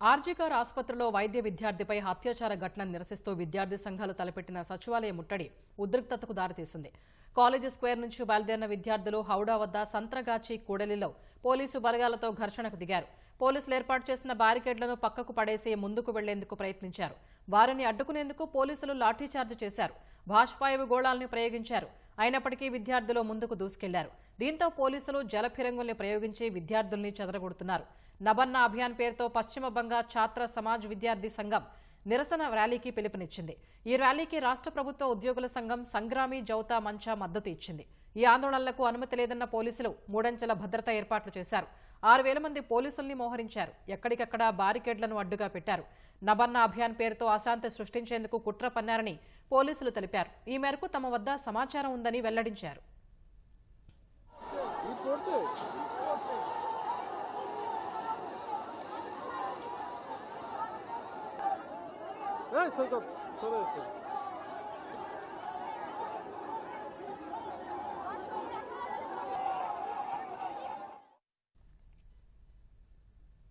ఆర్జీకర్ ఆసుపత్రిలో వైద్య విద్యార్థిపై అత్యాచార ఘటన నిరసిస్తూ విద్యార్థి సంఘాలు తలపెట్టిన సచివాలయ ముట్టడి ఉద్రిక్తతకు దారితీసింది. కాలేజీ స్క్వేర్ నుంచి బయలుదేరిన విద్యార్థులు హౌడా వద్ద సంత్రగాచి కూడలిలో పోలీసు బలగాలతో ఘర్షణకు దిగారు. పోలీసులు ఏర్పాటు చేసిన బారికేడ్లను పక్కకు పడేసి ముందుకు వెళ్ళేందుకు ప్రయత్నించారు. వారిని అడ్డుకునేందుకు పోలీసులు లాఠీచార్జ్ చేశారు. భాష్పాయువు గోళాలను ప్రయోగించారు. అయినప్పటికీ విద్యార్థులు ముందుకు దూసుకెళ్ళారు. దీంతో పోలీసులు జలఫిరంగుల్ని ప్రయోగించి విద్యార్థుల్ని చెదరగొడుతున్నారు. నబన్న అభియాన్ పేరుతో పశ్చిమ బంగా ఛాత్ర సమాజ్ విద్యార్థి సంఘం నిరసన ర్యాలీకి పిలుపునిచ్చింది. ఈ ర్యాలీకి రాష్ట్ర ప్రభుత్వ ఉద్యోగుల సంఘం సంగ్రామి జౌతా మంచా మద్దతు ఇచ్చింది. ఈ ఆందోళనలకు అనుమతి లేదన్న పోలీసులు మూడంచెల భద్రత ఏర్పాట్లు చేశారు. ఆరు వేల మంది పోలీసుల్ని మోహరించారు. ఎక్కడికక్కడ బారికేడ్లను అడ్డుగా పెట్టారు. నబన్న అభియాన్ పేరుతో అశాంతి సృష్టించేందుకు కుట్ర పన్నారని పోలీసులు తెలిపారు. ఈ మేరకు తమ వద్ద సమాచారం ఉందని వెల్లడించారు.